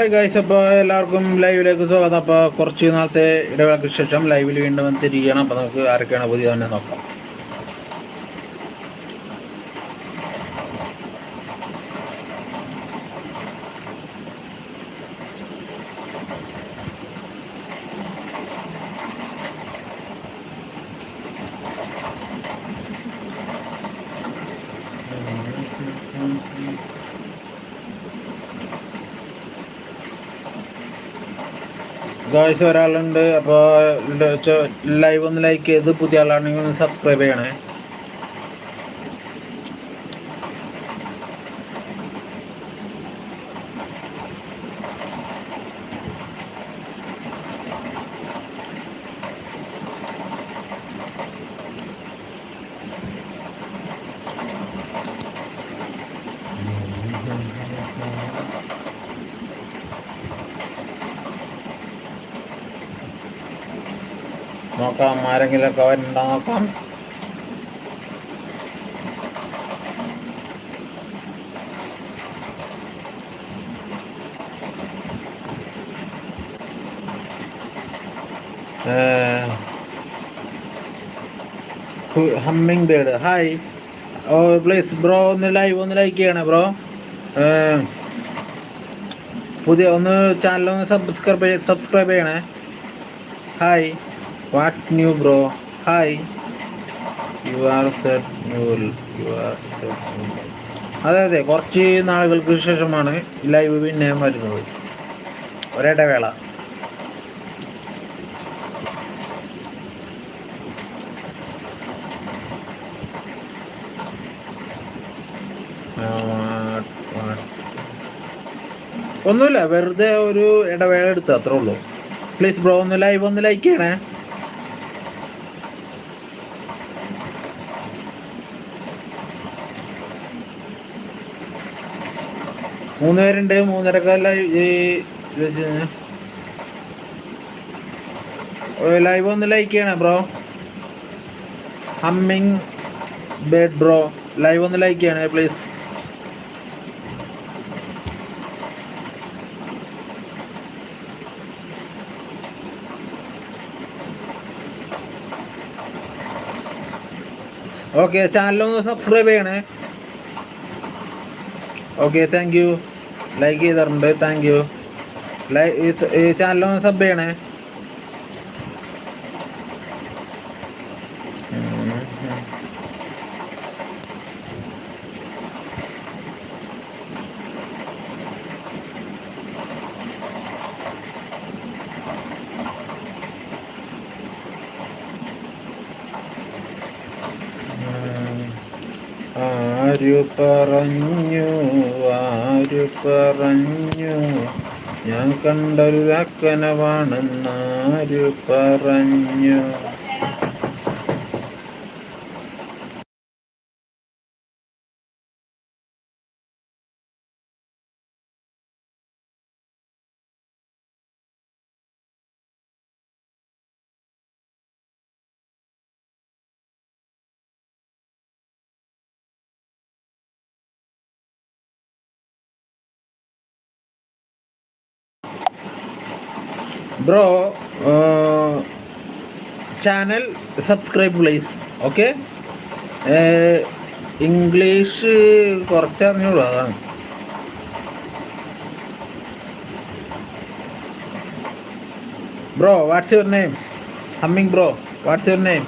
Hi guys അപ്പോൾ എല്ലാവർക്കും ലൈവിലേക്ക് സ്വാഗതം. അപ്പോൾ കുറച്ച് നാളത്തെ ഇടവേളയ്ക്ക് ശേഷം ലൈവിൽ വീണ്ടും വന്നിരിക്കുകയാണ്. അപ്പോൾ നമുക്ക് ആരൊക്കെയാണ് പുതിയ തന്നെ നോക്കാം. ഗായ്സ് ഒരാളുണ്ട്. അപ്പോൾ ലൈവ് ഒന്ന് ലൈക്ക് ചെയ്ത് പുതിയ ആളാണെങ്കിൽ ഒന്ന് സബ്സ്ക്രൈബ് ചെയ്യണേ. നോക്കാം ആരെങ്കിലുമൊക്കെ വരുന്നുണ്ടോ നോക്കാം. Humming bird hi. Oh please bro ഒന്ന് ലൈവ് ഒന്ന് ലൈക്ക് ചെയ്യണേ ബ്രോ. പുതിയ ഒന്ന് ചാനൽ ഒന്ന് സബ്സ്ക്രൈബ് സബ്സ്ക്രൈബ് ചെയ്യണേ. Hi. What's new bro hi you are set new you are set അതെ അതെ കുറച്ച് നാളുകൾക്ക് ശേഷമാണ് ലൈവ് പിന്നെ വരുന്നത്. ഒരിടവേള ഒന്നുമില്ല വെറുതെ ഒരു ഇടവേള എടുത്തു അത്രേ ഉള്ളൂ. പ്ലീസ് ബ്രോ ഒന്ന് ലൈവ് ഒന്ന് ലൈക്ക് ചെയ്യണേ. മൂന്ന് പേരുണ്ട് മൂന്നരക്ക് ലൈവ് ഒന്ന് ലൈക്ക് ചെയ്യണേ bro humming bird bro live ഒന്ന് ലൈക്ക് ചെയ്യണേ പ്ലീസ് ഓക്കെ ചാനലൊന്ന് സബ്സ്ക്രൈബ് ചെയ്യണേ. ഓക്കെ താങ്ക് യു ലൈക്ക് ചെയ്തിട്ടുണ്ട് താങ്ക് യു ലൈ ചാനലൊന്ന് സബ് ചെയ്യണേ. ആരു പറഞ്ഞു ആരു പറഞ്ഞു ഞാൻ കണ്ടൊരു അക്കനവാണെന്നാരു പറഞ്ഞു bro channel subscribe please okay English കുറച്ച് അറിഞ്ഞോളൂ അതാണ്. Bro what's your name humming bro what's your name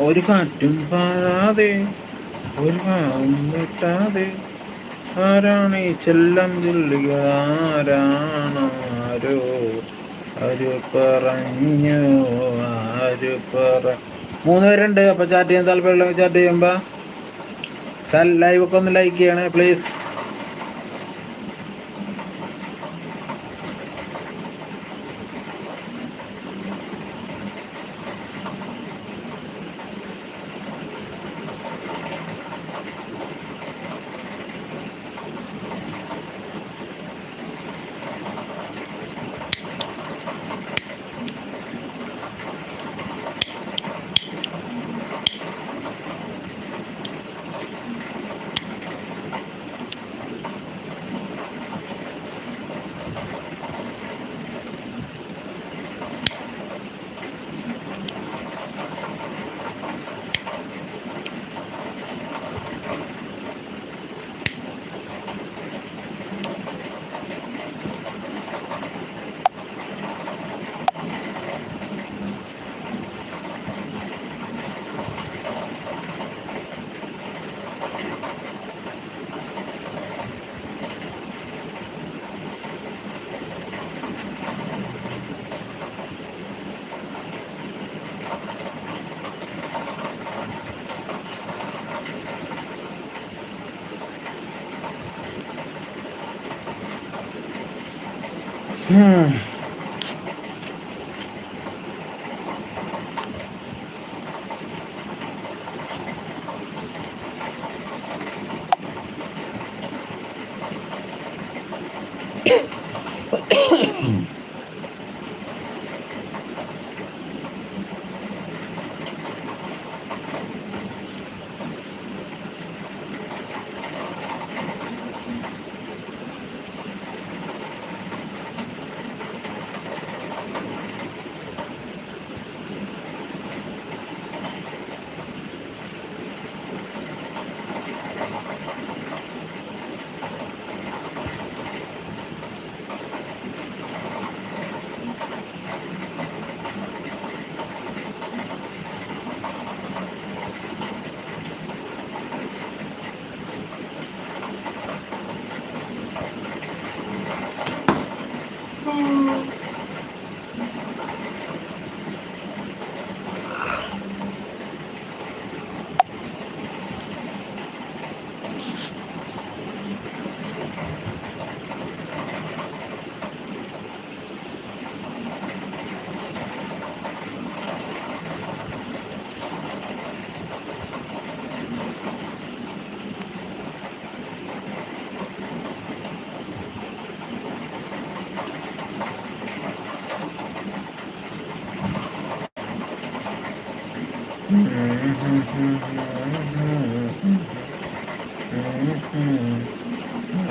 ഒരു കാറ്റും പാറാതെ ഒരു കാട്ടാതെ ആരാണ് ഈ ചെല്ലം ചൊല്ലുക ആരാണ്? ആരോ? ആര് പറഞ്ഞു? ആര് പറ? മൂന്ന് പേരുണ്ട്. അപ്പൊ ചാറ്റ് ചെയ്യാൻ താല്പര്യമുള്ള ചാറ്റ് ചെയ്യുമ്പോ ലൈവ് ഒക്കെ ഒന്ന് ലൈക്ക് ചെയ്യണേ പ്ലീസ് Hmm.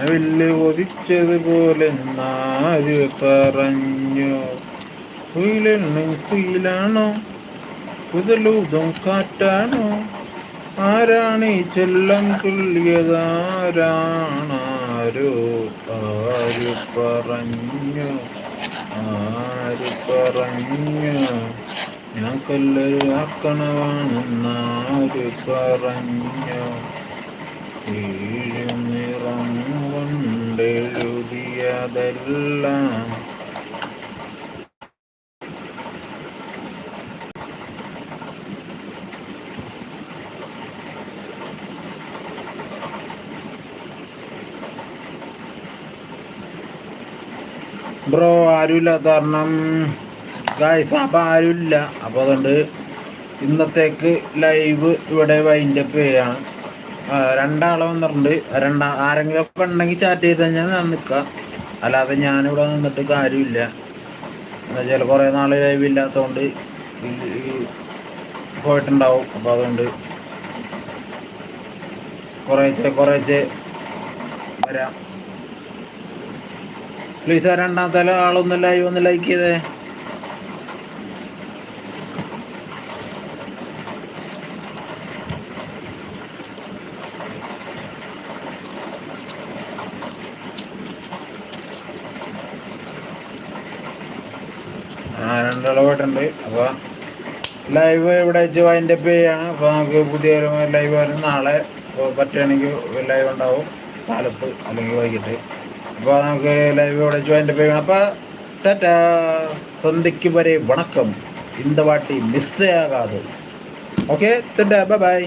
വില്ല് ഒതിച്ചതുപോലെ നാല് പറഞ്ഞു. കുയിലെണ്ണും കുയിലാണോ? കുതലൂതും കാറ്റാണോ? ആരാണ് ഈ ചെല്ലം തുള്ളിയതാരാണാരോ ആര് പറഞ്ഞു? ആര് പറഞ്ഞു? ഞാൻ പറഞ്ഞു പറഞ്ഞു നിറം കൊണ്ടെഴുതിയതെല്ലാം ബ്രോ ആരുമില്ല കാരണം? ഗായ്സ് അപ്പം ആരുമില്ല അപ്പോൾ അതുകൊണ്ട് ഇന്നത്തേക്ക് ലൈവ് ഇവിടെ വൈൻഡപ്പ് ചെയ്യാണ്. രണ്ടാളെ വന്നിട്ടുണ്ട്. രണ്ടാ ആരെങ്കിലും ഒക്കെ ഉണ്ടെങ്കിൽ ചാറ്റ് ചെയ്ത് കഴിഞ്ഞാൽ ഞാൻ നിൽക്കാം അല്ലാതെ ഞാനിവിടെ നിന്നിട്ട് കാര്യമില്ല. എന്നുവെച്ചാൽ കുറേ നാൾ ലൈവ് ഇല്ലാത്തതുകൊണ്ട് പോയിട്ടുണ്ടാവും. അപ്പോൾ അതുകൊണ്ട് കുറേച്ചെ കുറേച്ചെ വരാം. പ്ലീസ് ആ രണ്ടാമത്തെ ആളൊന്ന് ലൈവ് ഒന്ന് ലൈക്ക് ചെയ്തേ. അളവായിട്ടുണ്ട് അപ്പോൾ ലൈവ് ഇവിടെ വെച്ച് വൈൻഡ് അപ്പ് ചെയ്യുകയാണ് അപ്പോൾ നമുക്ക് പുതിയ ലൈവ് വരുന്ന നാളെ പറ്റുകയാണെങ്കിൽ ലൈവ് ഉണ്ടാവും. കാലത്ത് അല്ലെങ്കിൽ വൈകിട്ട്. അപ്പോൾ നമുക്ക് ലൈവ് ഇവിടെ വെച്ച് വൈൻഡ് അപ്പ് ചെയ്യണം. അപ്പോൾ ടാറ്റ. സന്ധ്യയ്ക്ക് വരെ വണക്കം. ഇന്ത വാട്ടി മിസ്സേ ആകാതെ. Okay bye bye